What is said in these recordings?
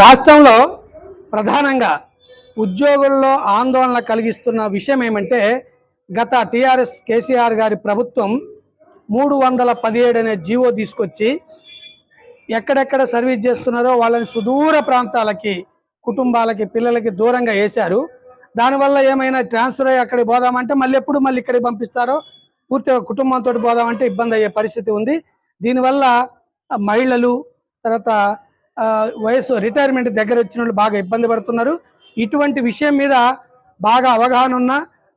రాష్ట్రంలో ప్రధానంగా ఉద్యోగుల్లో ఆందోళన కలిగిస్తున్న విషయం ఏమంటే గత టీఆర్ఎస్ కేసీఆర్ గారి ప్రభుత్వం మూడు వందల పదిహేడు అనే జీవో తీసుకొచ్చి ఎక్కడెక్కడ సర్వీస్ చేస్తున్నారో వాళ్ళని సుదూర ప్రాంతాలకి కుటుంబాలకి పిల్లలకి దూరంగా వేశారు. దానివల్ల ఏమైనా ట్రాన్స్ఫర్ అయ్యి అక్కడికి పోదామంటే మళ్ళీ ఎప్పుడు మళ్ళీ ఇక్కడికి పంపిస్తారో పూర్తిగా కుటుంబంతో పోదామంటే ఇబ్బంది అయ్యే పరిస్థితి ఉంది. దీనివల్ల మహిళలు తర్వాత వయసు రిటైర్మెంట్ దగ్గర వచ్చిన వాళ్ళు బాగా ఇబ్బంది పడుతున్నారు. ఇటువంటి విషయం మీద బాగా అవగాహన ఉన్న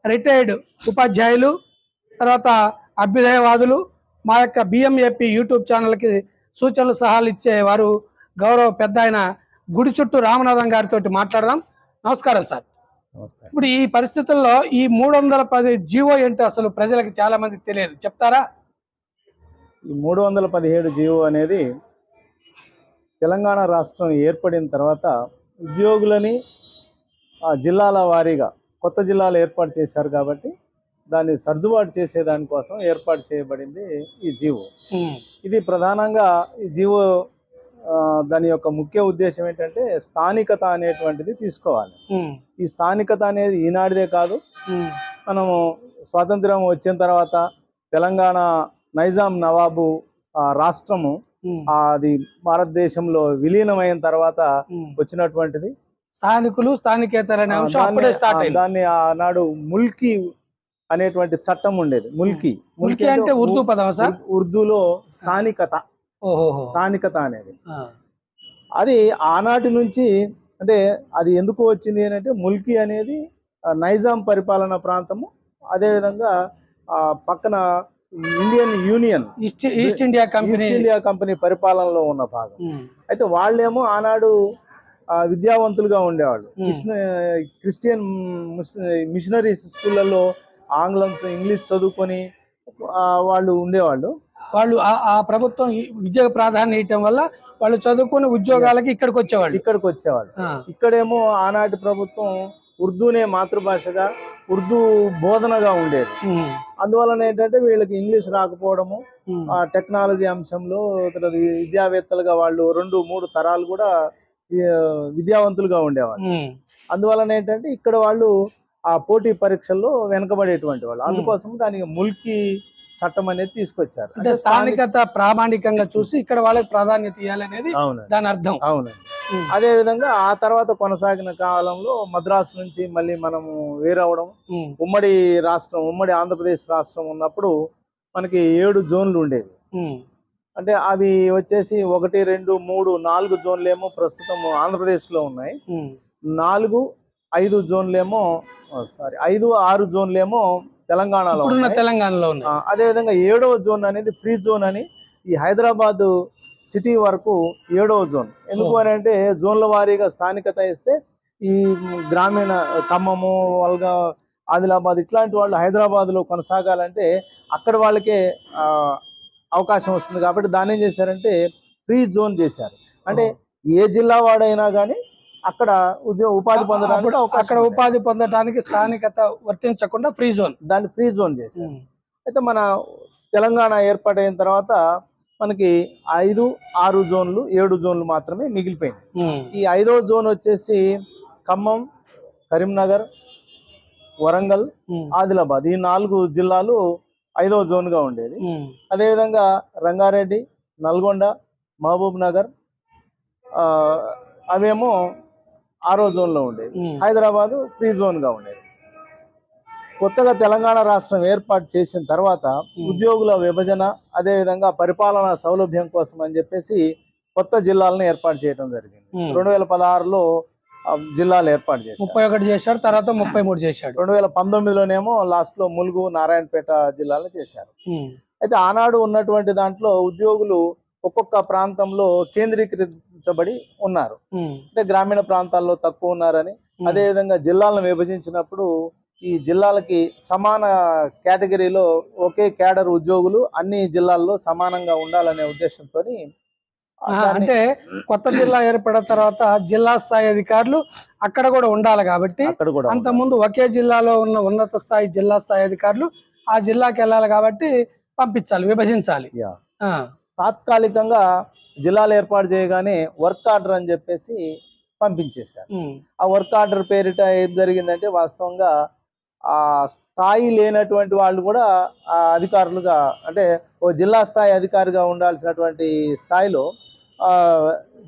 రిటైర్డ్ ఉపాధ్యాయులు తర్వాత అభ్యుదయవాదులు మా యొక్క బిఎంఏపి యూట్యూబ్ ఛానల్కి సూచనలు సలహాలు ఇచ్చే వారు గౌరవ పెద్ద ఆయన గుడి చుట్టూ రామనాథం గారితో మాట్లాడదాం. నమస్కారం సార్. ఇప్పుడు ఈ పరిస్థితుల్లో ఈ మూడు వందల పది జీవో ఏంటో అసలు ప్రజలకు చాలా మందికి తెలియదు. చెప్తారా? ఈ మూడు వందల పదిహేడు జీవో అనేది తెలంగాణ రాష్ట్రం ఏర్పడిన తర్వాత ఉద్యోగులని జిల్లాల వారీగా కొత్త జిల్లాలు ఏర్పాటు చేశారు కాబట్టి దాన్ని సర్దుబాటు చేసే దానికోసం ఏర్పాటు చేయబడింది ఈ జీవో. ఇది ప్రధానంగా ఈ జీవో దాని యొక్క ముఖ్య ఉద్దేశం ఏంటంటే స్థానికత అనేటువంటిది తీసుకోవాలి. ఈ స్థానికత అనేది ఈనాటిదే కాదు. మనము స్వాతంత్రం వచ్చిన తర్వాత తెలంగాణ నైజాం నవాబు రాష్ట్రము అది భారతదేశంలో విలీనమైన తర్వాత. వచ్చినటువంటిది. స్థానికులు స్థానికేతర అనే ఆ, అంశం దాన్ని- ఆనాడు ముల్కీ అనేటువంటి చట్టం ఉండేది. ముల్కీ. ముల్కీ అంటే ఉర్దూ పదమా సార్? ఉర్- ఉర్దూలో స్థానికత. స్థానికత అనేది. అది ఆనాటి నుంచి అంటే అది ఎందుకు వచ్చింది అని అంటే ముల్కీ అనేది నైజాం పరిపాలన ప్రాంతము. అదేవిధంగా ఆ, పక్కన Indian union east east India company. East India company పరిపాలనలో ఉన్న భాగం. అయితే వాళ్ళేమో ఆనాడు విద్యావంతులుగా ఉండేవాళ్ళు. క్రిస్టియన్ మిషనరీస్ స్కూళ్ళల్లో ఆంగ్లం ఇంగ్లీష్ చదువుకొని వాళ్ళు ఉండేవాళ్ళు. వాళ్ళు ఆ- ప్రభుత్వం ఈ విద్యకు ప్రాధాన్యం ఇవ్వటం వల్ల వాళ్ళు చదువుకుని ఉద్యోగాలకి ఇక్కడికి వచ్చేవాళ్ళు. ఇక్కడికి వచ్చేవాళ్ళు. ఇక్కడేమో ఆనాటి ప్రభుత్వం ఉర్దూనే మాతృభాషగా ఉర్దూ బోధనగా ఉండేది. అందువలన ఏంటంటే వీళ్ళకి ఇంగ్లీష్ రాకపోవడము ఆ టెక్నాలజీ అంశంలో విద్యావేత్తలుగా వాళ్ళు రెండు మూడు తరాలు కూడా విద్యావంతులుగా ఉండేవాళ్ళు. అందువలన ఏంటంటే ఇక్కడ వాళ్ళు ఆ పోటీ పరీక్షల్లో వెనకబడేటువంటి వాళ్ళు. అందుకోసం దానికి ముల్కీ చట్టం అనేది తీసుకొచ్చారు. అంటే స్థానికత ప్రామాణికంగా చూసి ఇక్కడ వాళ్ళకి ప్రాధాన్యత ఇవ్వాలనేది దాని అర్థం. అవునండి. ఉమ్, అదే విధంగా ఆ తర్వాత కొనసాగిన కాలంలో మద్రాసు నుంచి మళ్ళీ మనము వేరవడం ఉమ్, ఉమ్మడి రాష్ట్రం ఉమ్మడి ఆంధ్రప్రదేశ్ రాష్ట్రం ఉన్నప్పుడు మనకి ఏడు జోన్లు ఉండేవి. అంటే అవి వచ్చేసి ఒకటి రెండు మూడు నాలుగు జోన్లు ఏమో ప్రస్తుతం ఆంధ్రప్రదేశ్లో ఉన్నాయి. నాలుగు ఐదు జోన్లేమో సారీ ఐదు ఆరు జోన్లేమో తెలంగాణలో ఉన్నాయి. తెలంగాణలో ఉన్నాయి. ఆ, అదేవిధంగా ఏడవ జోన్ అనేది ఫ్రీ జోన్ అని ఈ హైదరాబాద్ సిటీ వరకు ఏడవ జోన్. ఎందుకు. అని అంటే జోన్ల వారీగా స్థానికత ఇస్తే ఈ గ్రామీణ ఖమ్మము వాళ్ళగా ఆదిలాబాద్ ఇట్లాంటి వాళ్ళు హైదరాబాద్లో కొనసాగాలంటే అక్కడ వాళ్ళకే అవకాశం వస్తుంది. కాబట్టి దాన్ని ఏం చేశారంటే ఫ్రీ జోన్ చేశారు. అంటే ఏ జిల్లా వాడైనా కానీ అక్కడ ఉద్యోగ ఉపాధి పొందడానికి అక్కడ. ఉపాధి పొందడానికి స్థానికత వర్తించకుండా ఫ్రీ జోన్ దాన్ని ఫ్రీ జోన్ చేశారు. అయితే మన తెలంగాణ ఏర్పాటైన తర్వాత మనకి ఐదు ఆరు జోన్లు ఏడు జోన్లు మాత్రమే మిగిలిపోయింది ఈ ఐదో జోన్ వచ్చేసి ఖమ్మం కరీంనగర్ వరంగల్ ఆదిలాబాద్. ఈ నాలుగు జిల్లాలు ఐదో జోన్గా ఉండేది. అదేవిధంగా రంగారెడ్డి నల్గొండ మహబూబ్ నగర్ అవేమో ఆరో జోన్లో ఉండేది. హైదరాబాదు ఫ్రీ జోన్గా ఉండేది. కొత్తగా తెలంగాణ రాష్ట్రం ఏర్పాటు చేసిన తర్వాత ఉద్యోగుల విభజన అదేవిధంగా పరిపాలనా సౌలభ్యం కోసం అని చెప్పేసి కొత్త జిల్లాలను ఏర్పాటు చేయడం జరిగింది. రెండు వేల పదహారులో జిల్లాలు ఏర్పాటు చేశారు. ముప్పై ఒకటి చేశాడు తర్వాత ముప్పై మూడు చేశాడు. రెండు వేల పంతొమ్మిదిలోనేమో లాస్ట్లో ములుగు నారాయణపేట జిల్లాలో చేశారు. అయితే ఆనాడు ఉన్నటువంటి దాంట్లో ఉద్యోగులు ఒక్కొక్క ప్రాంతంలో కేంద్రీకరించబడి ఉన్నారు. అంటే గ్రామీణ ప్రాంతాల్లో తక్కువ ఉన్నారని అదేవిధంగా జిల్లాలను విభజించినప్పుడు ఈ జిల్లాలకి సమాన కేటగిరీలో ఒకే కేడర్ ఉద్యోగులు అన్ని జిల్లాల్లో సమానంగా ఉండాలనే ఉద్దేశంతో అంటే కొత్త జిల్లా ఏర్పడిన తర్వాత జిల్లా స్థాయి అధికారులు అక్కడ కూడా ఉండాలి కాబట్టి అక్కడ కూడా అంత ముందు ఒకే జిల్లాలో ఉన్న ఉన్నత స్థాయి జిల్లా స్థాయి అధికారులు ఆ జిల్లాకి వెళ్ళాలి కాబట్టి పంపించాలి విభజించాలి. తాత్కాలికంగా జిల్లాలు ఏర్పాటు చేయగానే వర్క్ ఆర్డర్ అని చెప్పేసి పంపించేశారు. ఆ వర్క్ ఆర్డర్ పేరిట ఏం జరిగిందంటే వాస్తవంగా ఆ స్థాయి లేనటువంటి వాళ్ళు కూడా ఆ అధికారులుగా అంటే ఓ జిల్లా స్థాయి అధికారిగా ఉండాల్సినటువంటి స్థాయిలో ఆ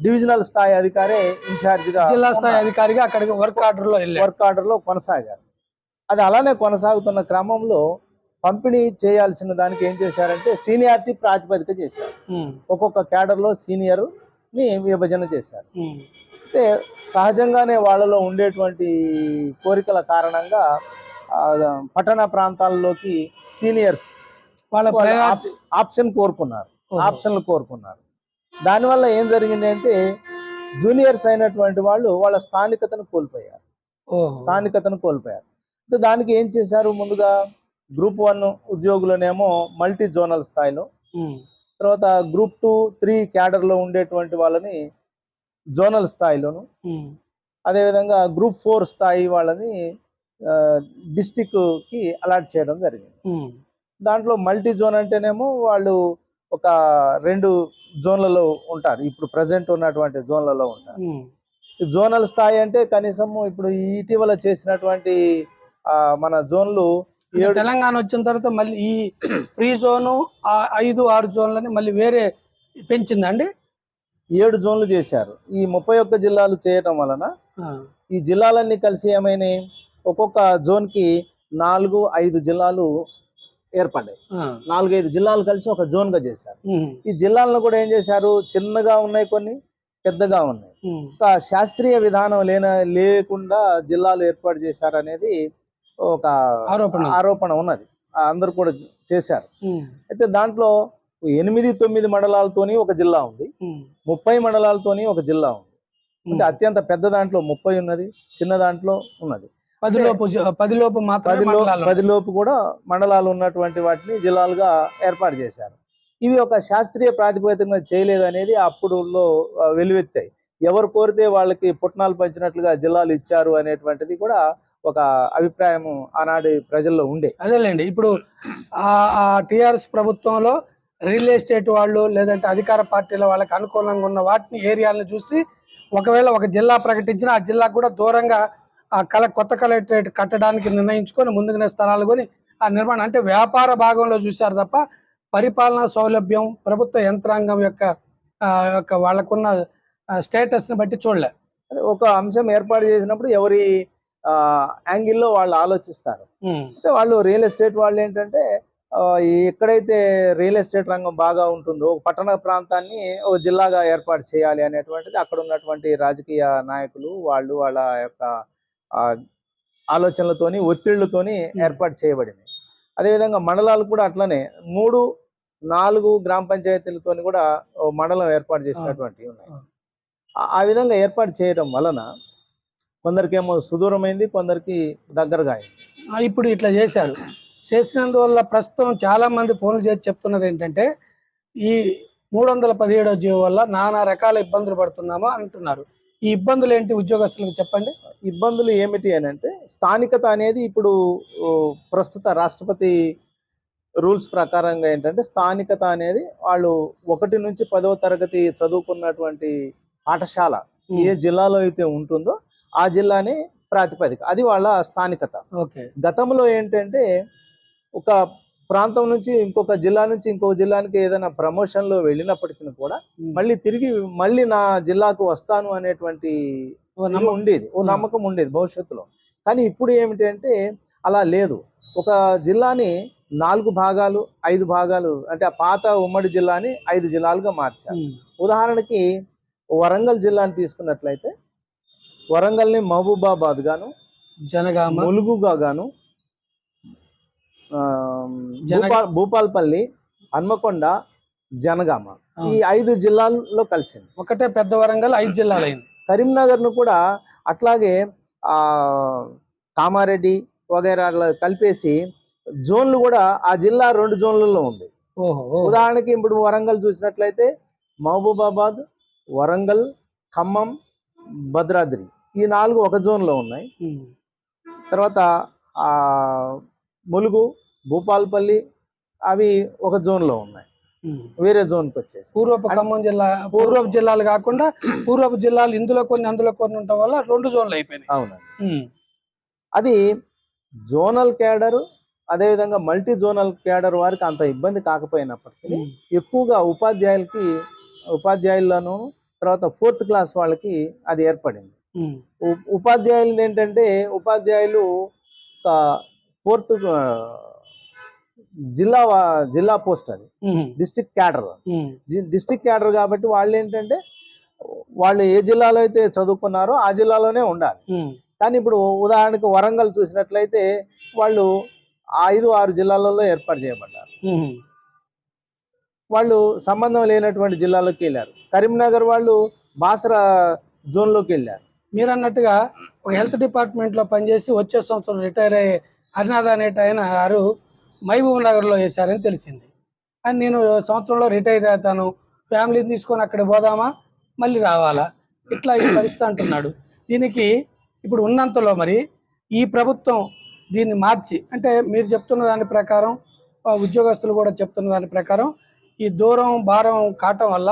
డివిజనల్ స్థాయి అధికారే ఇన్ఛార్జిగా జిల్లా స్థాయి అధికారిగా అక్కడికి వర్క్ ఆర్డర్లో వెళ్ళారు. వర్క్ ఆర్డర్లో కొనసాగారు. అది అలానే కొనసాగుతున్న క్రమంలో పంపిణీ చేయాల్సిన దానికి ఏం చేశారంటే సీనియారిటీ ప్రాతిపదిక చేశారు. ఒక్కొక్క క్యాడర్లో సీనియర్ని విభజన చేశారు. అయితే సహజంగానే వాళ్ళలో ఉండేటువంటి కోరికల కారణంగా పట్టణ ప్రాంతాల్లోకి సీనియర్స్ వాళ్ళ ఆప్షన్ కోరుకున్నారు. ఆప్షన్లు కోరుకున్నారు. దానివల్ల ఏం జరిగింది అంటే జూనియర్స్ అయినటువంటి వాళ్ళు వాళ్ళ స్థానికతను కోల్పోయారు. స్థానికతను కోల్పోయారు. దానికి ఏం చేశారు ముందుగా? గ్రూప్ వన్ ఉద్యోగులనేమో మల్టీ జోనల్ స్థాయిలో తర్వాత గ్రూప్ టూ త్రీ క్యాడర్లో ఉండేటువంటి వాళ్ళని జోనల్ స్థాయిలోను. అదేవిధంగా గ్రూప్ ఫోర్ స్థాయి వాళ్ళని డిస్టిక్కి అలాట్ చేయడం జరిగింది. దాంట్లో మల్టీ జోన్ అంటేనేమో వాళ్ళు ఒక రెండు జోన్లలో ఉంటారు. ఇప్పుడు ప్రజెంట్ ఉన్నటువంటి జోన్లలో ఉంటారు. జోనల్ స్థాయి అంటే కనీసం ఇప్పుడు ఇటీవల చేసినటువంటి మన జోన్లు తెలంగాణ వచ్చిన తర్వాత మళ్ళీ ఈ ఫ్రీ జోను ఆ ఐదు ఆరు జోన్లని మళ్ళీ వేరే పెంచిందండి? ఏడు జోన్లు చేశారు. ఈ ముప్పై ఒక్క జిల్లాలు చేయటం వలన ఈ జిల్లాలన్నీ కలిసి ఏమైనాయి? ఒక్కొక్క జోన్కి నాలుగు ఐదు జిల్లాలు ఏర్పడ్డాయి. నాలుగైదు జిల్లాలు కలిసి ఒక జోన్గా చేశారు. ఉమ్, ఈ జిల్లాలను కూడా ఏం చేశారు? చిన్నగా ఉన్నాయి కొన్ని పెద్దగా ఉన్నాయి. శాస్త్రీయ విధానం లేన లేకుండా జిల్లాలు ఏర్పాటు చేశారు అనేది ఒక ఆరోపణ. ఆరోపణ ఉన్నది. అందరూ కూడా చేశారు. అయితే దాంట్లో ఎనిమిది తొమ్మిది మండలాలతోని ఒక జిల్లా ఉంది. ముప్పై మండలాలతోని ఒక జిల్లా ఉంది. అంటే. అత్యంత పెద్ద దాంట్లో ముప్పై ఉన్నది చిన్న దాంట్లో ఉన్నది. పది లోపు జ- పది లోపు మాత్రమే పదిలో మండలాలు పదిలోపు కూడా మండలాలు ఉన్నటువంటి వాటిని జిల్లాలుగా ఏర్పాటు చేశారు. ఇవి ఒక శాస్త్రీయ ప్రాతిపదికన చేయలేదు అనేది అప్పుడులో వెలువెత్తాయి. ఎవరు కోరితే వాళ్ళకి పుట్నాలు పంచినట్లుగా జిల్లాలు ఇచ్చారు అనేటువంటిది కూడా ఒక అభిప్రాయం ఆనాటి ప్రజల్లో ఉండే. అదేలేండి ఇప్పుడు ఆ టిఆర్ఎస్ ప్రభుత్వంలో రియల్ ఎస్టేట్ వాళ్ళు లేదంటే అధికార పార్టీల వాళ్ళకి అనుకూలంగా ఉన్న వాటిని ఏరియాలను చూసి ఒకవేళ ఒక జిల్లా ప్రకటించిన ఆ జిల్లాకు కూడా దూరంగా ఆ కల కొత్త కలెక్టరేట్ కట్టడానికి నిర్ణయించుకొని ముందుగానే స్థలాలు కొని ఆ నిర్మాణం అంటే వ్యాపార భాగంలో చూశారు తప్ప పరిపాలనా సౌలభ్యం ప్రభుత్వ యంత్రాంగం యొక్క ఆ, యొక్క వాళ్ళకున్న స్టేటస్ని బట్టి చూడలే. ఒక అంశం ఏర్పాటు చేసినప్పుడు ఎవరి యాంగిల్లో వాళ్ళు ఆలోచిస్తారు. అంటే వాళ్ళు రియల్ ఎస్టేట్ వాళ్ళు ఏంటంటే ఎక్కడైతే రియల్ ఎస్టేట్ రంగం బాగా ఉంటుందో ఒక పట్టణ ప్రాంతాన్ని ఒక జిల్లాగా ఏర్పాటు చేయాలి అనేటువంటిది అక్కడ ఉన్నటువంటి రాజకీయ నాయకులు వాళ్ళు వాళ్ళ యొక్క ఆలోచనలతోని ఒత్తిళ్ళతోని ఏర్పాటు చేయబడింది. అదేవిధంగా మండలాలు కూడా అట్లనే. మూడు నాలుగు గ్రామ పంచాయతీలతోని కూడా ఓ మండలం ఏర్పాటు చేసినటువంటివి ఉన్నాయి. ఆ విధంగా ఏర్పాటు చేయడం వలన కొందరికేమో సుదూరమైంది కొందరికి దగ్గరగా అయింది ఇప్పుడు ఇట్లా చేశారు. చేసినందువల్ల ప్రస్తుతం చాలా మంది ఫోన్లు చేసి చెప్తున్నది ఏంటంటే ఈ మూడు వందల పదిహేడో జీవో వల్ల నానా రకాల ఇబ్బందులు పడుతున్నామో అంటున్నారు. ఈ ఇబ్బందులు ఏంటి ఉద్యోగస్తులకు చెప్పండి? ఇబ్బందులు ఏమిటి అని అంటే స్థానికత అనేది ఇప్పుడు ప్రస్తుత రాష్ట్రపతి రూల్స్ ప్రకారంగా ఏంటంటే స్థానికత అనేది వాళ్ళు ఒకటి నుంచి పదవ తరగతి చదువుకున్నటువంటి పాఠశాల ఏ జిల్లాలో అయితే ఉంటుందో ఆ జిల్లానే ప్రాతిపదిక. అది వాళ్ళ స్థానికత. ఓకే. గతంలో ఏంటంటే ఒక ప్రాంతం నుంచి ఇంకొక జిల్లా నుంచి ఇంకొక జిల్లానికి ఏదైనా ప్రమోషన్లో వెళ్ళినప్పటికీ కూడా మళ్ళీ తిరిగి మళ్ళీ నా జిల్లాకు వస్తాను అనేటువంటి. ఉండేది. ఓ. నమ్మకం ఉండేది భవిష్యత్తులో. కానీ ఇప్పుడు ఏమిటంటే అలా లేదు. ఒక జిల్లాని నాలుగు భాగాలు ఐదు భాగాలు అంటే ఆ పాత ఉమ్మడి జిల్లాని ఐదు జిల్లాలుగా మార్చారు. ఉదాహరణకి వరంగల్ జిల్లాని తీసుకున్నట్లయితే వరంగల్ని మహబూబాబాద్ గాను జనగామ ములుగుగా గాను భూపాల్పల్లి హన్మకొండ జనగామ. ఈ ఐదు జిల్లాల్లో కలిసింది. ఒకటే పెద్ద వరంగల్ ఐదు జిల్లాలు అయింది కరీంనగర్ను కూడా అట్లాగే ఆ కామారెడ్డి వగైరా కలిపేసి జోన్లు కూడా ఆ జిల్లా రెండు జోన్లలో ఉంది. ఉదాహరణకి ఇప్పుడు వరంగల్ చూసినట్లయితే మహబూబాబాద్ వరంగల్ ఖమ్మం భద్రాద్రి. ఈ నాలుగు ఒక జోన్లో ఉన్నాయి. తర్వాత ఆ ములుగు భూపాల్పల్లి అవి ఒక జోన్లో ఉన్నాయి. వేరే జోన్కి వచ్చేసి. పూర్వపు ఖమ్మం జిల్లా పూర్వపు జిల్లాలు కాకుండా పూర్వపు జిల్లాలు ఇందులో కొన్ని అందులో కొన్ని ఉండటం వల్ల రెండు జోన్లు అయిపోయినాయి. అవునండి. అది జోనల్ క్యాడర్ అదేవిధంగా మల్టీ జోనల్ క్యాడర్ వారికి అంత ఇబ్బంది కాకపోయినప్పటికీ. ఎక్కువగా ఉపాధ్యాయులకి ఉపాధ్యాయులను తర్వాత ఫోర్త్ క్లాస్ వాళ్ళకి అది ఏర్పడింది. ఉపాధ్యాయులు ఏంటంటే ఉపాధ్యాయులు ఫోర్త్ జిల్లా జిల్లా పోస్ట్ అది. District cadre. డిస్టిక్ క్యాడర్ కాబట్టి వాళ్ళు ఏంటంటే వాళ్ళు ఏ జిల్లాలో అయితే చదువుకున్నారో ఆ జిల్లాలోనే ఉండాలి. కానీ ఇప్పుడు ఉదాహరణకు వరంగల్ చూసినట్లయితే వాళ్ళు ఐదు ఆరు జిల్లాలలో ఏర్పాటు చేయబడ్డారు. వాళ్ళు సంబంధం లేనటువంటి జిల్లాలోకి వెళ్ళారు కరీంనగర్ వాళ్ళు బాసరా జోన్లోకి వెళ్ళారు మీరు అన్నట్టుగా ఒక హెల్త్ డిపార్ట్మెంట్లో పనిచేసి వచ్చే సంవత్సరం రిటైర్ అయ్యే హరినాథ్ అనేట ఆయన గారు మహబూబ్ నగర్లో వేశారని తెలిసింది. అని నేను సంవత్సరంలో రిటైర్ అవుతాను ఫ్యామిలీని తీసుకొని అక్కడ పోదామా మళ్ళీ రావాలా? ఇట్లా ఈ పరిస్థితి అంటున్నాడు. దీనికి ఇప్పుడు ఉన్నంతలో మరి ఈ ప్రభుత్వం దీన్ని మార్చి అంటే మీరు చెప్తున్న దాని ప్రకారం ఉద్యోగస్తులు కూడా చెప్తున్న దాని ప్రకారం ఈ దూరం భారం కావటం వల్ల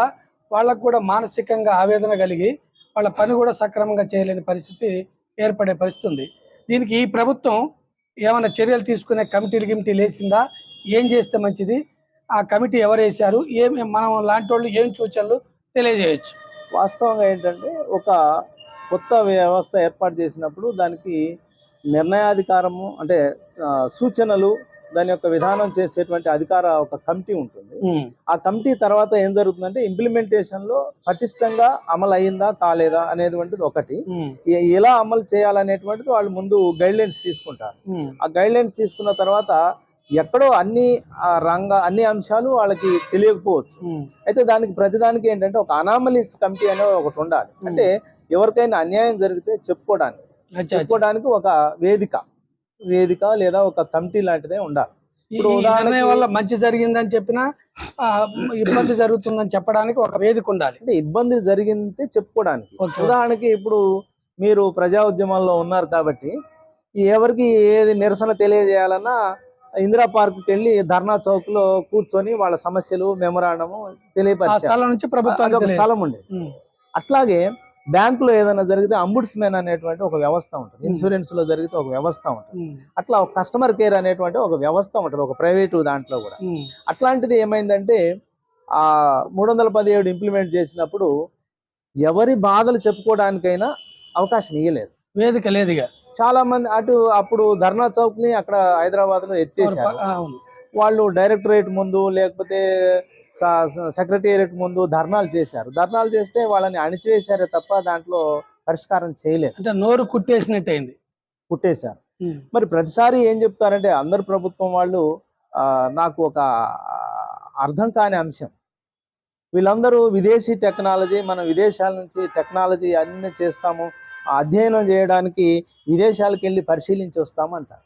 వాళ్ళకు కూడా మానసికంగా ఆవేదన కలిగి వాళ్ళ పని కూడా సక్రమంగా చేయలేని పరిస్థితి ఏర్పడే పరిస్థితి ఉంది. దీనికి ఈ ప్రభుత్వం ఏమైనా చర్యలు తీసుకునే కమిటీలు గిమిటీలు వేసిందా? ఏం చేస్తే మంచిది? ఆ కమిటీ ఎవరు వేశారు? ఏం మనం లాంటి వాళ్ళు ఏం సూచనలు తెలియజేయచ్చు? వాస్తవంగా ఏంటంటే ఒక కొత్త వ్యవస్థ ఏర్పాటు చేసినప్పుడు దానికి నిర్ణయాధికారము అంటే సూచనలు దాని యొక్క విధానం చేసేటువంటి అధికార ఒక కమిటీ ఉంటుంది. ఆ కమిటీ తర్వాత ఏం జరుగుతుందంటే ఇంప్లిమెంటేషన్లో పటిష్టంగా అమలు అయిందా కాలేదా అనేటువంటిది ఒకటి. ఎలా అమలు చేయాలనేటువంటిది వాళ్ళు ముందు గైడ్ లైన్స్ తీసుకుంటారు ఆ గైడ్ లైన్స్ తీసుకున్న తర్వాత ఎక్కడో అన్ని ఆ రంగ అన్ని అంశాలు వాళ్ళకి తెలియకపోవచ్చు. అయితే దానికి ప్రతిదానికి ఏంటంటే ఒక అనామలీస్ కమిటీ అనే ఒకటి ఉండాలి. అంటే ఎవరికైనా అన్యాయం జరిగితే చెప్పుకోవడానికి. చెప్పుకోవడానికి ఒక వేదిక. వేదిక లేదా ఒక కమిటీ లాంటిదే ఉండాలి. ఇప్పుడు నిర్ణయం వల్ల మంచి జరిగిందని చెప్పినా ఇబ్బంది జరుగుతుందని చెప్పడానికి ఒక వేదిక ఉండాలి. అంటే ఇబ్బంది జరిగింది చెప్పుకోవడానికి. ఉదాహరణకి ఇప్పుడు మీరు ప్రజా ఉద్యమంలో ఉన్నారు కాబట్టి ఎవరికి ఏది నిరసన తెలియజేయాలన్నా ఇందిరా పార్క్ వెళ్ళి ధర్నా చౌక్లో కూర్చొని వాళ్ళ సమస్యలు మెమరాండము తెలియపరిచారు. స్థలం ఉండేది. అట్లాగే బ్యాంకులో ఏదైనా జరిగితే అంబుడ్స్మెన్ అనేటువంటి ఒక వ్యవస్థ ఉంటుంది. Hmm. ఇన్సూరెన్స్లో జరిగితే ఒక వ్యవస్థ ఉంటుంది. అట్లా ఒక కస్టమర్ కేర్ అనేటువంటి ఒక వ్యవస్థ ఉంటుంది ఒక ప్రైవేటు దాంట్లో కూడా. అట్లాంటిది ఏమైందంటే ఆ మూడు వందల పదిహేడు ఇంప్లిమెంట్ చేసినప్పుడు ఎవరి బాధలు చెప్పుకోవడానికైనా అవకాశం ఇవ్వలేదు వేదిక లేదు ఇక చాలా మంది అటు అప్పుడు ధర్నా చౌక్ని అక్కడ హైదరాబాద్లో ఎత్తేసారు వాళ్ళు డైరెక్టరేట్ ముందు లేకపోతే సెక్రటేరియట్ ముందు ధర్నాలు చేశారు. ధర్నాలు చేస్తే వాళ్ళని అణిచివేశారే తప్ప దాంట్లో పరిష్కారం చేయలేదు. అంటే నోరు కుట్టేసినట్టు అయింది. పుట్టేశారు ఉమ్, మరి ప్రతిసారి ఏం చెప్తారంటే అందరు ప్రభుత్వం వాళ్ళు నాకు ఒక అర్థం కాని అంశం. వీళ్ళందరూ విదేశీ టెక్నాలజీ మన విదేశాల నుంచి టెక్నాలజీ అన్ని చేస్తాము అధ్యయనం చేయడానికి విదేశాలకు వెళ్ళి పరిశీలించి వస్తామంటారు.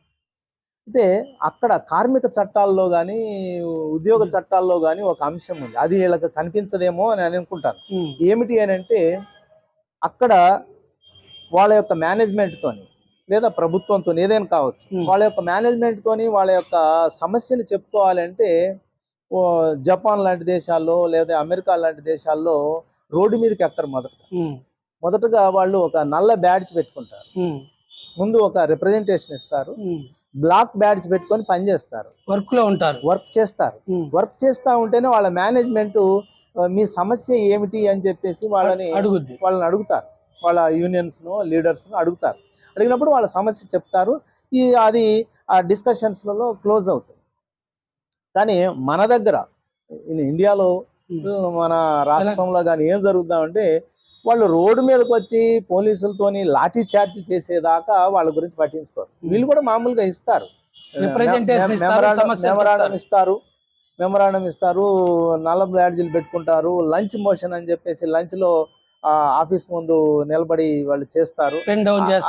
అయితే అక్కడ కార్మిక చట్టాల్లో కానీ ఉద్యోగ చట్టాల్లో కానీ ఒక అంశం ఉంది. అది వీళ్ళకి కనిపించదేమో అని అనుకుంటాను. ఏమిటి అని అంటే అక్కడ వాళ్ళ యొక్క మేనేజ్మెంట్ తోని లేదా ప్రభుత్వంతో ఏదైనా కావచ్చు. వాళ్ళ యొక్క మేనేజ్మెంట్ తోని వాళ్ళ యొక్క సమస్యని చెప్పుకోవాలంటే జపాన్ లాంటి దేశాల్లో లేదా అమెరికా లాంటి దేశాల్లో రోడ్డు మీదకి ఎక్కరు మొదట. మొదటగా వాళ్ళు ఒక నల్ల బ్యాడ్జ్ పెట్టుకుంటారు. ముందు ఒక రిప్రజెంటేషన్ ఇస్తారు. బ్లాక్ బ్యాడ్జ్ పెట్టుకొని పనిచేస్తారు వర్క్లో ఉంటారు. వర్క్ చేస్తారు. వర్క్ చేస్తా ఉంటేనే వాళ్ళ మేనేజ్మెంట్ మీ సమస్య ఏమిటి అని చెప్పేసి వాళ్ళని అడుగుద్ది. వాళ్ళని అడుగుతారు. వాళ్ళ యూనియన్స్ను లీడర్స్ను అడుగుతారు. అడిగినప్పుడు వాళ్ళ సమస్య చెప్తారు. ఈ అది ఆ డిస్కషన్స్లలో క్లోజ్ అవుతుంది. కానీ మన దగ్గర ఇండియాలో మన రాష్ట్రంలో కానీ ఏం జరుగుతుందంటే వాళ్ళు రోడ్డు మీదకి వచ్చి పోలీసులతోని లాఠీ చార్జ్ చేసేదాకా వాళ్ళ గురించి పట్టించుకోరు. వీళ్ళు కూడా మామూలుగా ఇస్తారు. మెమరాండం. ఇస్తారు. మెమరాండం ఇస్తారు. నల్ల బ్యాడ్జీలు పెట్టుకుంటారు. లంచ్ మోషన్ అని చెప్పేసి లంచ్లో ఆఫీస్ ముందు నిలబడి వాళ్ళు చేస్తారు.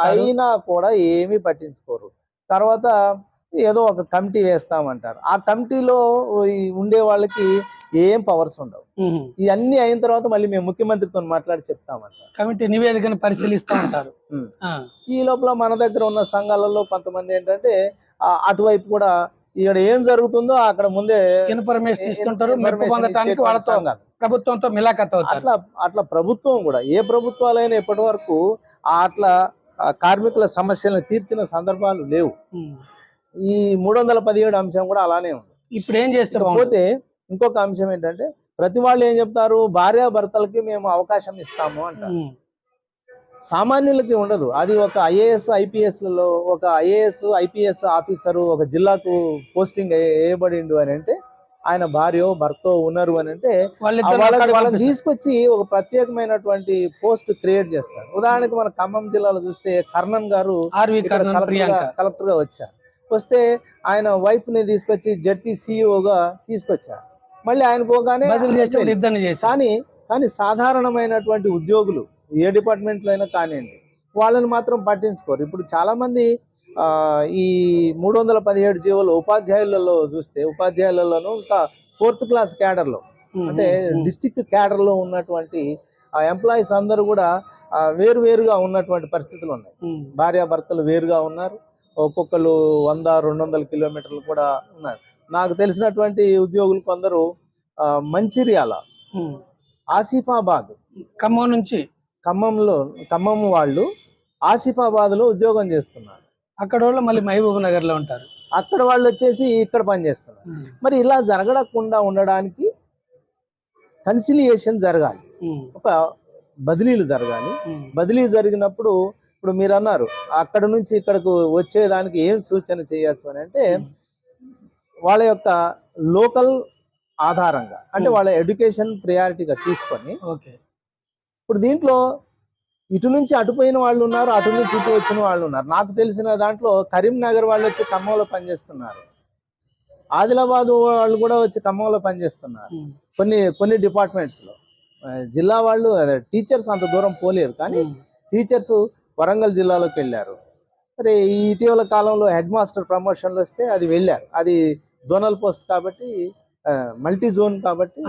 అయినా కూడా ఏమీ పట్టించుకోరు. తర్వాత ఏదో ఒక కమిటీ వేస్తామంటారు. ఆ కమిటీలో ఉండే వాళ్ళకి ఏం పవర్స్ ఉండవు. ఇవన్నీ అయిన తర్వాత మళ్ళీ మేము ముఖ్యమంత్రితో మాట్లాడి చెప్తామంటారు. కమిటీ నివేదికను పరిశీలిస్తూ ఉంటారు ఈ లోపల మన దగ్గర ఉన్న సంఘాలలో కొంతమంది ఏంటంటే అటువైపు కూడా ఇక్కడ ఏం జరుగుతుందో అక్కడ ముందే ఇన్ఫర్మేషన్ ఇస్తుంటారు. ప్రభుత్వంతో మిలాఖత్ అట్లా అట్లా ప్రభుత్వం కూడా ఏ ప్రభుత్వాలైనా ఇప్పటి వరకు అట్లా కార్మికుల సమస్యలను తీర్చిన సందర్భాలు లేవు. ఈ మూడు వందల పదిహేడు అంశం కూడా అలానే ఉంది. ఇప్పుడు ఏం చేస్తే బాగుంటుంది? పోతే ఇంకొక అంశం ఏంటంటే ప్రతి వాళ్ళు ఏం చెప్తారు? భార్య భర్తలకి మేము అవకాశం ఇస్తాము అంటారు. సామాన్యులకి ఉండదు. అది ఒక ఐఏఎస్ ఐపీఎస్లలో ఒక ఐఏఎస్ ఐపీఎస్ ఆఫీసరు ఒక జిల్లాకు పోస్టింగ్ వేయబడిండు అని అంటే ఆయన భార్యో భర్తో ఉన్నారు అని అంటే వాళ్ళని. తీసుకొచ్చి ఒక ప్రత్యేకమైనటువంటి పోస్ట్ క్రియేట్ చేస్తారు. ఉదాహరణకు మన ఖమ్మం జిల్లాలో చూస్తే కర్ణన్ గారు కలెక్టర్గా వచ్చారు. వస్తే ఆయన వైఫ్ని తీసుకొచ్చి జడ్పీ గా తీసుకొచ్చారు మళ్ళీ ఆయన పోగానే కానీ కానీ సాధారణమైనటువంటి ఉద్యోగులు ఏ డిపార్ట్మెంట్లో అయినా కానివ్వండి వాళ్ళని మాత్రం పట్టించుకోరు. ఇప్పుడు చాలా మంది ఆ, ఈ మూడు వందల పదిహేడు జీవోలు ఉపాధ్యాయులలో చూస్తే ఉపాధ్యాయులలోనూ ఇంకా ఫోర్త్ క్లాస్ క్యాడర్లో ఉమ్, అంటే డిస్టిక్ క్యాడర్లో ఉన్నటువంటి ఆ ఎంప్లాయీస్ అందరూ కూడా వేరు వేరుగా ఉన్నటువంటి పరిస్థితులు ఉన్నాయి. భార్యాభర్తలు వేరుగా ఉన్నారు. ఒక్కొక్కరు వంద రెండు వందల కిలోమీటర్లు కూడా ఉన్నారు నాకు తెలిసినటువంటి ఉద్యోగులు కొందరు మంచిర్యాల. ఆసిఫాబాద్. ఖమ్మం నుంచి? ఖమ్మంలో ఖమ్మం వాళ్ళు ఆసిఫాబాద్లో ఉద్యోగం చేస్తున్నారు. అక్కడ వాళ్ళు మళ్ళీ మహబూబ్ నగర్లో ఉంటారు. అక్కడ వాళ్ళు వచ్చేసి ఇక్కడ పనిచేస్తున్నారు మరి ఇలా జరగకుండా ఉండడానికి కన్సిలియేషన్ జరగాలి. ఒక బదిలీలు జరగాలి. బదిలీ జరిగినప్పుడు ఇప్పుడు మీరు అన్నారు అక్కడ నుంచి ఇక్కడకు వచ్చేదానికి ఏం సూచన చేయొచ్చు అని అంటే వాళ్ళ యొక్క లోకల్ ఆధారంగా అంటే. వాళ్ళ ఎడ్యుకేషన్ ప్రియారిటీగా తీసుకొని ఓకే. ఇప్పుడు దీంట్లో ఇటు నుంచి అటు పోయిన వాళ్ళు ఉన్నారు అటు నుంచి ఇటు వచ్చిన వాళ్ళు ఉన్నారు. నాకు తెలిసిన దాంట్లో కరీంనగర్ వాళ్ళు వచ్చి ఖమ్మంలో పనిచేస్తున్నారు. ఆదిలాబాద్ వాళ్ళు కూడా వచ్చి ఖమ్మంలో పనిచేస్తున్నారు. కొన్ని కొన్ని డిపార్ట్మెంట్స్లో ఆ, జిల్లా వాళ్ళు టీచర్స్ అంత దూరం పోలేరు. కానీ టీచర్స్ వరంగల్ జిల్లాలోకి వెళ్ళారు. సరే ఈ ఇటీవల కాలంలో హెడ్ మాస్టర్ ప్రమోషన్లు వస్తే అది వెళ్ళారు. అది జోనల్ పోస్ట్ కాబట్టి మల్టీ జోన్ కాబట్టి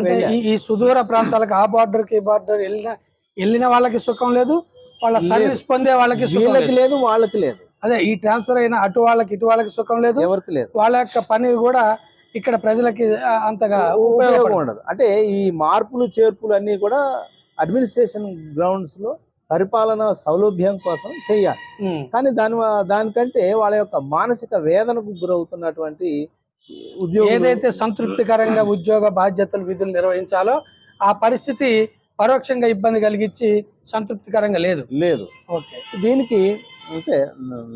ఈ సుదూర ప్రాంతాలకు ఆ బార్డర్కి బార్డర్ వెళ్ళిన వెళ్ళిన వాళ్ళకి సుఖం లేదు వాళ్ళ. సర్వీస్ పొందే వాళ్ళకి సుఖం వీళ్ళకి లేదు. వాళ్ళకి లేదు. అదే ఈ ట్రాన్స్ఫర్ అయిన అటు వాళ్ళకి ఇటు వాళ్ళకి సుఖం లేదు. ఎవరికి లేదు. వాళ్ళ యొక్క పని కూడా ఇక్కడ ప్రజలకి అంతగా ఉపయోగం ఉపయోగపడదు. ఉండదు. అంటే ఈ మార్పులు చేర్పులు అన్ని కూడా అడ్మినిస్ట్రేషన్ గ్రౌండ్స్లో పరిపాలన సౌలభ్యం కోసం చేయాలి. కానీ దాని దానికంటే వాళ్ళ యొక్క మానసిక వేదనకు గురవుతున్నటువంటి ఉద్యోగులు ఏదైతే సంతృప్తికరంగా ఉద్యోగ బాధ్యతలు విధులు నిర్వహించాలో ఆ పరిస్థితి పరోక్షంగా ఇబ్బంది కలిగించి సంతృప్తికరంగా లేదు. లేదు. ఓకే. దీనికి అంటే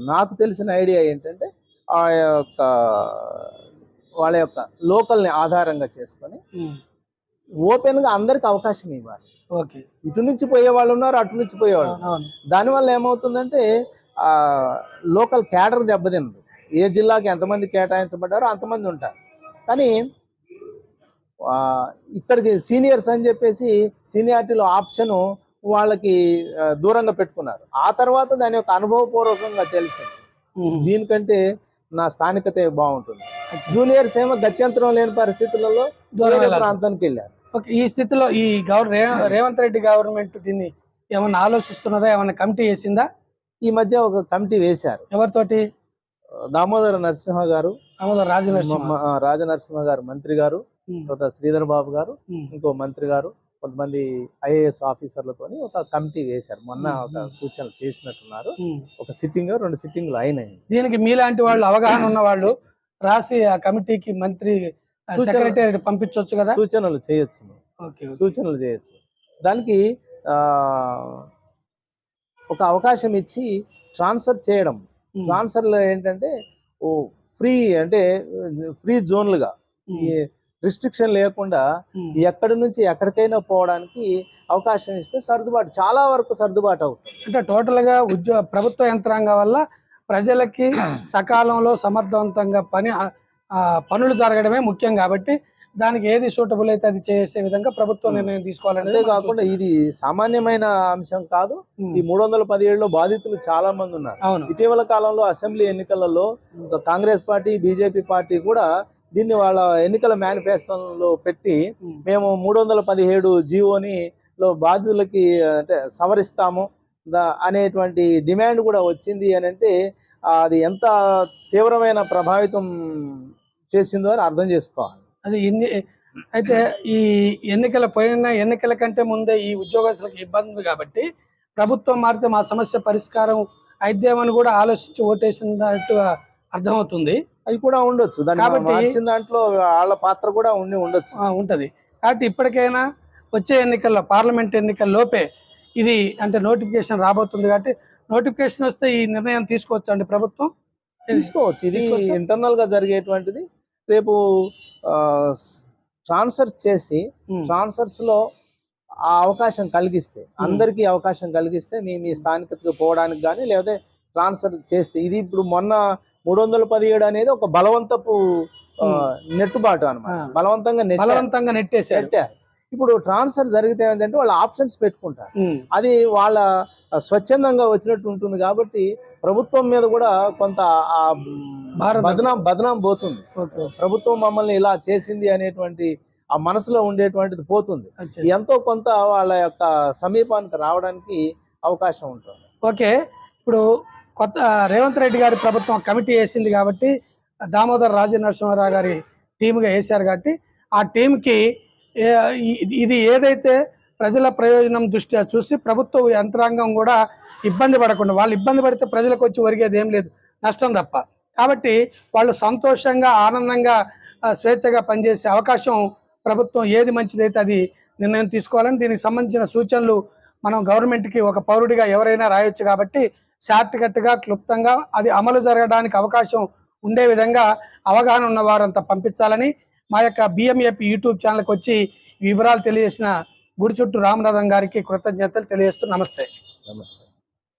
నాకు తెలిసిన ఐడియా ఏంటంటే ఆ యొక్క వాళ్ళ యొక్క లోకల్ని ఆధారంగా చేసుకొని ఉమ్. ఓపెన్గా అందరికి అవకాశం ఇవ్వాలి. ఓకే. ఇటు నుంచి పోయే వాళ్ళు ఉన్నారు అటు నుంచి పోయేవాళ్ళు దానివల్ల ఏమవుతుందంటే ఆ లోకల్ క్యాడర్ దెబ్బతినదు ఏ జిల్లాకి ఎంతమంది కేటాయించబడ్డారో అంతమంది ఉంటారు. కానీ ఇక్కడికి సీనియర్స్ అని చెప్పేసి సీనియారిటీలో ఆప్షన్ వాళ్ళకి దూరంగా పెట్టుకున్నారు. ఆ తర్వాత దాని యొక్క అనుభవపూర్వకంగా తెలిసింది. దీనికంటే నా స్థానికత బాగుంటుంది. జూనియర్స్ ఏమో గత్యంతరం లేని పరిస్థితులలో. ప్రాంతానికి వెళ్ళారు. ఈ స్థితిలో ఈ గవర్ రేవంత్ రెడ్డి గవర్నమెంట్ దీన్ని ఏమన్నా ఆలోచిస్తున్నదా ఏమన్నా కమిటీ వేసిందా ఈ మధ్య ఒక కమిటీ వేశారు ఎవరితోటి దామోదర నరసింహ గారు ఆమోదం రాజనరసింహ గారు మంత్రి గారు. తర్వాత శ్రీధర్ బాబు గారు. ఇంకో మంత్రి గారు కొంతమంది ఐఏఎస్ ఆఫీసర్లతోని ఒక కమిటీ వేశారు మొన్న. ఒక సూచనలు చేసినట్టున్నారు. ఒక సిట్టింగ్ రెండు సిట్టింగ్లు అయినాయి దీనికి మీలాంటి వాళ్ళు అవగాహన ఉన్న వాళ్ళు రాసి ఆ కమిటీకి మంత్రి సెక్రటరీ పంపించవచ్చు కదా? సూచనలు చేయొచ్చు. సూచనలు చేయొచ్చు. దానికి ఒక అవకాశం ఇచ్చి ట్రాన్స్ఫర్ చేయడం. ట్రాన్స్ఫర్లో ఏంటంటే ఓ ఫ్రీ అంటే ఫ్రీ జోన్లుగా రిస్ట్రిక్షన్ లేకుండా. ఎక్కడి నుంచి ఎక్కడికైనా పోవడానికి అవకాశం ఇస్తే సర్దుబాటు. చాలా వరకు సర్దుబాటు అవుతుంది. అంటే టోటల్గా ఉద్యోగ ప్రభుత్వ యంత్రాంగం వల్ల ప్రజలకి సకాలంలో సమర్థవంతంగా పని పనులు జరగడమే ముఖ్యం కాబట్టి దానికి ఏది సూటబుల్ అయితే అది చేసే విధంగా ప్రభుత్వం. నిర్ణయం తీసుకోవాలనేది మన ఇది సామాన్యమైన అంశం కాదు. ఈ మూడు వందల పదిహేడులో బాధితులు చాలా మంది ఉన్నారు అవును ఇటీవల కాలంలో అసెంబ్లీ ఎన్నికలలో కాంగ్రెస్ పార్టీ బీజేపీ పార్టీ కూడా దీన్ని వాళ్ళ ఎన్నికల మేనిఫెస్టోలో పెట్టి. మేము మూడు వందల పదిహేడు జీవోని లో బాధితులకి అంటే సవరిస్తాము అనేటువంటి డిమాండ్ కూడా వచ్చింది అని అంటే అది ఎంత తీవ్రమైన ప్రభావితం చేసిందో అని అర్థం చేసుకోవాలి. అది ఎన్ని అయితే ఈ ఎన్నికల పోయిన ఎన్నికల కంటే ముందే ఈ ఉద్యోగస్తులకు ఇబ్బంది ఉంది కాబట్టి ప్రభుత్వం మారితే మా సమస్య పరిష్కారం అయిద్దేమని కూడా ఆలోచించి ఓటేసినట్టుగా అర్థమవుతుంది. అవి కూడా ఉండొచ్చు. కాబట్టి- మార్చిన దాంట్లో వాళ్ళ పాత్ర కూడా ఉండి ఉండొచ్చు. ఉంటది. కాబట్టి ఇప్పటికైనా వచ్చే ఎన్నికల్లో పార్లమెంట్ ఎన్నికల లోపే ఇది అంటే నోటిఫికేషన్ రాబోతుంది కాబట్టి నోటిఫికేషన్ వస్తే ఈ నిర్ణయం తీసుకోవచ్చు అండి ప్రభుత్వం? తీసుకోవచ్చు. ఇది? ఇంటర్నల్గా జరిగేటువంటిది. రేపు ట్రాన్స్ఫర్ చేసి ట్రాన్స్ఫర్స్లో ఆ అవకాశం కలిగిస్తే అందరికీ అవకాశం కలిగిస్తే మీ మీ స్థానికతకు పోవడానికి కానీ లేకపోతే ట్రాన్స్ఫర్ చేస్తే ఇది ఇప్పుడు మొన్న మూడు వందల పదిహేడు అనేది ఒక బలవంతపు నెట్టుబాటు అన్నమాట. ఆ. బలవంతంగా. బలవంతంగా నెట్టేశారు. నెట్టారు. ఇప్పుడు ట్రాన్స్ఫర్ జరిగితే ఏంటంటే వాళ్ళు ఆప్షన్స్ పెట్టుకుంటారు. అది వాళ్ళ స్వచ్ఛందంగా వచ్చినట్టు ఉంటుంది కాబట్టి ప్రభుత్వం మీద కూడా కొంత బదనాం బదనాం పోతుంది. ప్రభుత్వం మమ్మల్ని ఇలా చేసింది అనేటువంటి ఆ మనసులో ఉండేటువంటిది పోతుంది. ఎంతో కొంత వాళ్ళ యొక్క సమీపానికి రావడానికి అవకాశం ఉంటుంది. ఓకే. ఇప్పుడు కొత్త రేవంత్ రెడ్డి గారి ప్రభుత్వం కమిటీ వేసింది కాబట్టి దామోదర్ రాజ నరసింహారావు గారి టీముగా వేశారు కాబట్టి ఆ టీంకి ఇది ఏదైతే ప్రజల ప్రయోజనం దృష్ట్యా చూసి ప్రభుత్వ యంత్రాంగం కూడా ఇబ్బంది పడకుండా వాళ్ళు ఇబ్బంది పడితే ప్రజలకు వచ్చి ఒరిగేది ఏం లేదు. నష్టం తప్ప. కాబట్టి వాళ్ళు సంతోషంగా ఆనందంగా స్వేచ్ఛగా పనిచేసే అవకాశం ప్రభుత్వం ఏది మంచిదైతే అది నిర్ణయం తీసుకోవాలని దీనికి సంబంధించిన సూచనలు మనం గవర్నమెంట్కి ఒక పౌరుడిగా ఎవరైనా రాయొచ్చు కాబట్టి షార్ట్కట్గా క్లుప్తంగా అది అమలు జరగడానికి అవకాశం ఉండే విధంగా అవగాహన ఉన్న వారంతా పంపించాలని మా యొక్క బిఎంఏపి యూట్యూబ్ ఛానల్కి వచ్చి ఈ వివరాలు తెలియజేసిన గుడిచుట్టు రామనాథం గారికి కృతజ్ఞతలు తెలియజేస్తూ నమస్తే. నమస్తే.